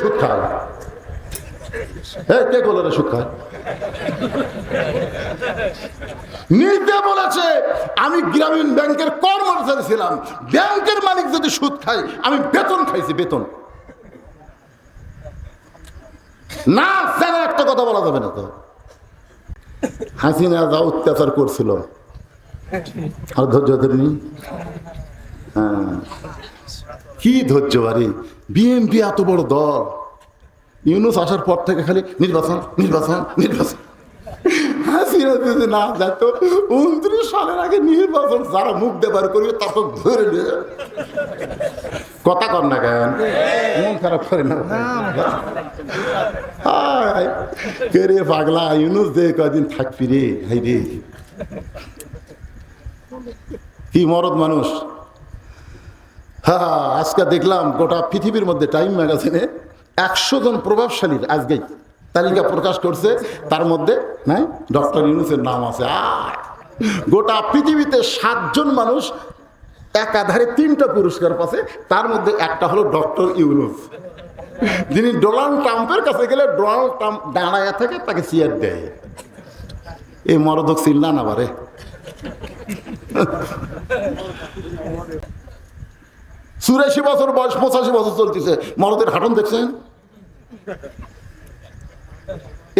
সুদ খায়? সুদ খায়? বলেছে, আমি গ্রামীণ ব্যাংকের কর্মচারী ছিলাম। ব্যাংকের মালিক যদি সুদ খায়, আমি বেতন খাইছি, বেতন। না যেন একটা কথা বলা যাবে না তো। হাসিনা যা অত্যাচার করছিল, আর ধৈর্য ধরিনি? হ্যাঁ। কি ধৈর্য বাড়ি বিএনপি এত বড় দল। ইউনুস আসার পর থেকে খালি নির্বাচন নির্বাচন নির্বাচন। হাসিনা যদি না উনত্রিশ সালের আগে নির্বাচন যারা মুখ দেবার করবে তারপর ধরে নিয়ে। কথা কর না কেন? মন খারাপ করে না? হায়, কে রে পাগলা ইউনুস দে কদিন থাকবি রে? হাই রে। কি মরদ মানুষ? হ্যাঁ আজকে দেখলাম গোটা পৃথিবীর মধ্যে টাইম ম্যাগাজিনে একশো জন প্রভাবশালীর আজকেই তালিকা প্রকাশ করছে। তার মধ্যে হ্যাঁ ডক্টর ইউনুসের নাম আছে। আয়! গোটা পৃথিবীতে সাতজন মানুষ একাধারে তিনটা পুরস্কার পাচ্ছে। তার মধ্যে একটা হলো ডক্টর ইউনুস। যিনি ডোনাল্ড ট্রাম্পের কাছে গেলে ডোনাল্ড ট্রাম্প দাঁড়ায় থাকে, তাকে চেয়ার দেয়। এই মরদক চিল্লা না বারে। চুরাশি বছর বয়স, পঁচাশি বছর চলতেছে। মরদের হাঁটন দেখছেন?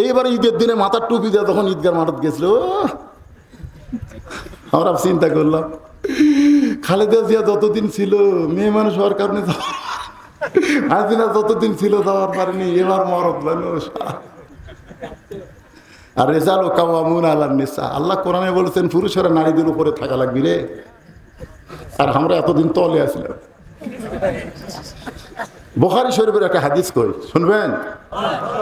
এইবারে ঈদের দিনে মাথার টুপি দিয়ে তখন ঈদগার মাঠত গেছিল আমরা চিন্তা করলাম, খালেদা জিয়া যতদিন ছিল, মেয়ে মানুষ হওয়ার কারণে হাসিনা যতদিন ছিল যাওয়ার পারেনি এবার মরদ মানুষ। আর রেজাল ও কাওয়ামুন আল্লাহ নিসা। আল্লাহ কোরআনে বলেছেন, পুরুষেরা নারীদের উপরে থাকা লাগবি রে। আর আমরা এতদিন তলে আসলাম বোখারি শরীফের একটা হাদিস কই? শুনবেন?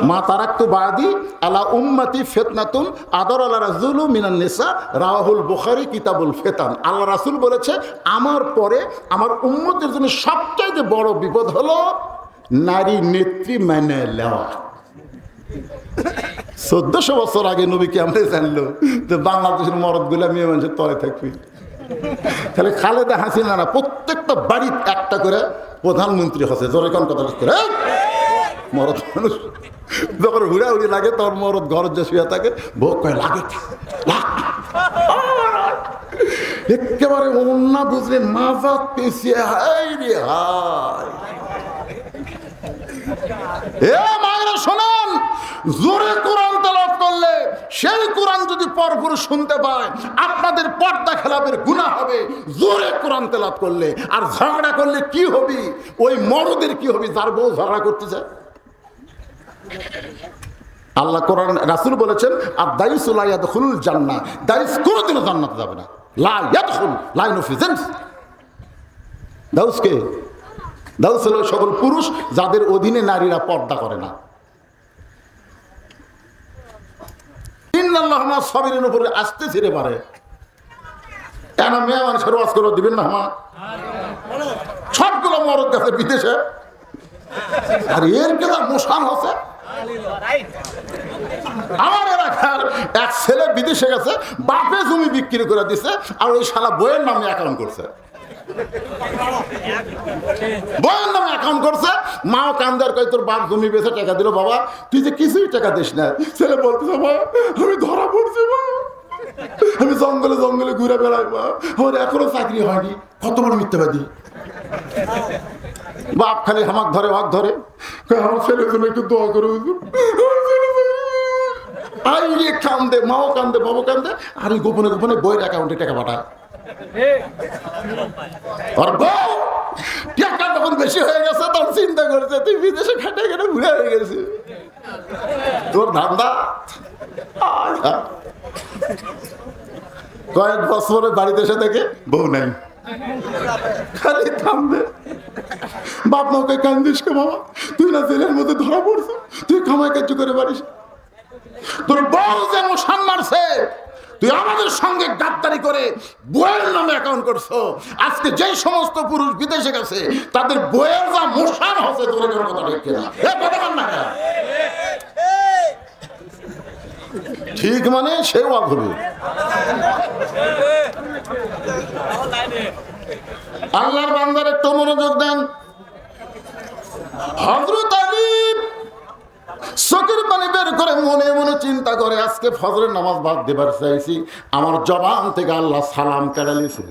মা তারাক্তু বাদি আলা উম্মতি ফেতনাতুন আদর আল্লাহ রাজুল মিনান নেসা রাহুল বোখারি কিতাবুল ফেতান। আল্লাহ রাসুল বলেছে, আমার পরে আমার উম্মতের জন্য সবচাইতে বড় বিপদ হলো নারী নেত্রী মেনে নেওয়া চোদ্দশো বছর আগে নবী কেমন জানলো যে বাংলাদেশের মরদগুলা মেয়ে মানুষের তলে থাকবি? তাহলে খালেদা হাসিনা না, প্রত্যেকটা বাড়ির একটা করে প্রধানমন্ত্রী হচ্ছে। জোরে কোন কথা করে! মরদ মানুষ। যখন হুড়া হুড়ি লাগে, তখন মরদ ঘর যে শুয়ে থাকে, ভোগ কয় লাগে। একেবারে অন্য বুঝলেন মাজা পেছিয়ে হাই রে হাই এ মায়েরা শোনেন, জোরে কোরআন করলে সেই কোরআন যদি পরপুরুষ শুনতে পায়, আপনাদের পর্দা খেলাপের গুনাহ হবে। জোরে কোরআন তেলাওয়াত করলে। আর ঝগড়া করলে কি হবে? ওই মরদের কি হবে? যার বউ ঝগড়া করতেছে। আল্লাহ কোরআন, রাসূল বলেছেন আর দাইসুল ইয়াদখুলুল জান্নাহ দাইস কোনোদিনও জান্নাতে যাবে না। লা ইয়াদখুল লা ইউফিজেন্স দাউসকে দাউস হলো সকল পুরুষ যাদের অধীনে নারীরা পর্দা করে না। ইন্নাল্লাহ সবিরের উপরে আসতে ছিঁড়ে পারে কেন মেয়ে মানুষের ওয়াজ করে দিবেন না আমার সবগুলো মরদ গেছে বিদেশে। আর এর কেদা মোশান হচ্ছে? আমার এলাকার এক ছেলে বিদেশে গেছে, বাপে জমি বিক্রি করে দিছে, আর ওই শালা বইয়ের নামে অ্যাকাউন্ট করছে। বইয়ের নামে অ্যাকাউন্ট করছে, মাও কান্দার কয়, তোর বাপ জমি বেছে টাকা দিল বাবা, তুই যে কিছুই টাকা দিস না। ছেলে বলতেছে বাবা আমি ধরা পড়ছি বাবা আমি জঙ্গলে জঙ্গলে ঘুরে বেড়াই, মা। আমার এখনও চাকরি হয়নি। কত বড় মিথ্যাবাদী। বাপ খালি হামাক ধরে, হাক ধরে আমার ছেলের জন্য একটু দোয়া করে আই কান্দে, মাও কান্দে, বাবু কান্দে, আর গোপনে গোপনে বইয়ের অ্যাকাউন্টে টাকা পাঠায়। টাকা যখন বেশি হয়ে গেছে, তখন চিন্তা তুই বিদেশে ঘুরে হয়ে তোর ধান্দা? কয়েক বছরে বাড়িতে এসে দেখে বউ নাই। খালি কান্দিস কে বাবা? তুই না জেলের মধ্যে ধরা পড়ছ তুই কামাই কাজ করে পারিস তোর বউ যেন সান মারছে তুই আমাদের সঙ্গে গাদ্দারি করে বইয়ের নামে অ্যাকাউন্ট করছ। আজকে যেই সমস্ত পুরুষ বিদেশে গেছে, তাদের বইয়ের যা মোশান হচ্ছে তোর কথা ঠিক না? ঠিক মানে সে আল্লাহর বান্দার একটু মনোযোগ দেন। হজরত আলী চোখের পানি বের করে মনে মনে চিন্তা করে আজকে ফজরের নামাজ বাদ দেবার চাইছি। আমার জবান থেকে আল্লাহ সালাম কেড়ে নিয়েছে।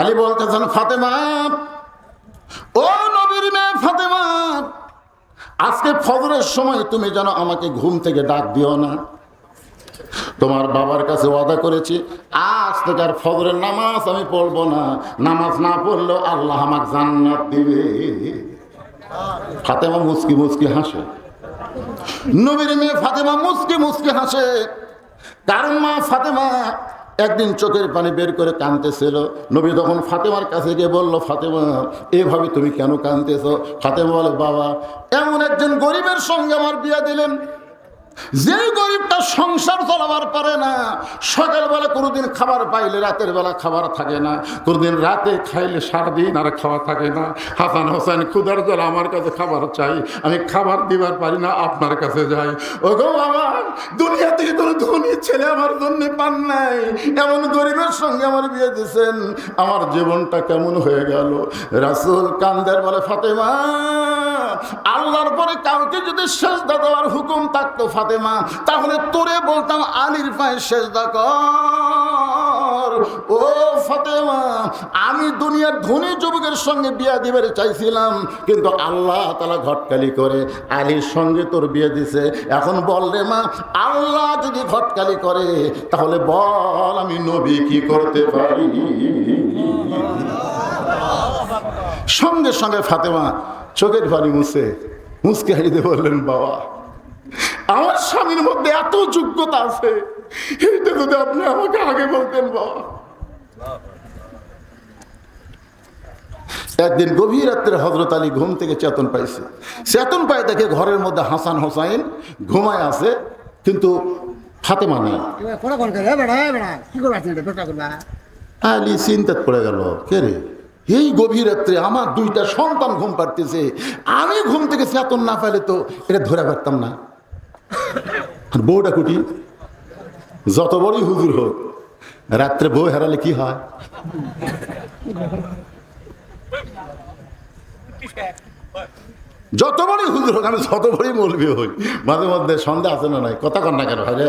আলী বলতেছেন, ফাতেমা, ও নবীর মেয়ে ফাতেমা, আজকে ফজরের সময় তুমি যেন আমাকে ঘুম থেকে ডাক দিও না। তোমার বাবার কাছে ওয়াদা করেছি, আজ থেকে আর ফজরের নামাজ আমি পড়ব না। নামাজ না পড়লেও আল্লাহ আমাকে জান্নাত দিবে। ফাতেমা মুসকি মুসকি হাসে। নবীর মেয়ে ফাতেমা মুসকি মুসকি হাসে। কারণ মা ফাতেমা একদিন চোখের পানি বের করে কাঁদতেছিল। নবী তখন ফাতেমার কাছে গিয়ে বলল, ফাতেমা, এভাবে তুমি কেন কাঁদতেছ? ফাতেমা বলে, বাবা, এমন একজন গরিবের সঙ্গে আমার বিয়া দিলেন। যে গরিবটা সংসার চলাবার পারে না, সকালবেলা কোনোদিন খাবার পাইলে রাতের বেলা খাবার থাকে না, কোনোদিন রাতে খাইলে সারাদিন আর খাওয়া থাকে না। হাসান হোসেন ক্ষুদার জল আমার কাছে খাবার চাই, আমি খাবার দিবার পারি না, আপনার কাছে যাই। ও গো আমার দুনিয়া থেকে কোনো ধনী ছেলে আমার জন্য পান নাই, এমন গরিবের সঙ্গে আমার বিয়ে দিয়েছেন, আমার জীবনটা কেমন হয়ে গেল? রাসুল কান্দার বলে, ফাতেমা, আল্লাহর পরে কাউকে যদি সেজদা দেওয়ার হুকুম থাকতো ফাতেমা, তাহলে তোরে বলতাম আলীর পায়ে সেজদা কর। ও ফাতেমা, আমি দুনিয়ার ধনী যুবকের সঙ্গে বিয়া দিবার চাইছিলাম, কিন্তু আল্লাহ তালা ঘটকালি করে, আলীর সঙ্গে তোর বিয়ে দিছে। এখন বল রে মা, আল্লাহ যদি ঘটকালি করে, তাহলে বল আমি নবী কি করতে পারি? সঙ্গে সঙ্গে ফাতেমা, চোখের পানি মুছে মুসকে হারিয়ে বললেন, বাবা আমার স্বামীর মধ্যে এত যোগ্যতা আছে। এইটা যদি আপনি আমাকে আগে বলতেন বাবা। একদিন গভীর রাত্রে হজরত আলী ঘুম থেকে চেতন পাইছে। চেতন পায় দেখে ঘরের মধ্যে হাসান হোসাইন ঘুমায় আছে কিন্তু বেটা করবা আলী চিন্তাত পড়ে গেল কে রে? এই গভীর রাত্রে আমার দুইটা সন্তান ঘুম পাড়তেছে আমি ঘুম থেকে চেতন না পেলে তো এটা ধরে পারতাম না। আর বউটা কুটি, যত বড়ই হুজুর হোক, রাত্রে বউ হারালে কি হয়? যত বড়ই হুজুর হোক, আমি যত বড়ই মৌলবি হই, মাঝে মধ্যে সন্দেহ আছে না নাই? কথা কন না কেন হয় রে?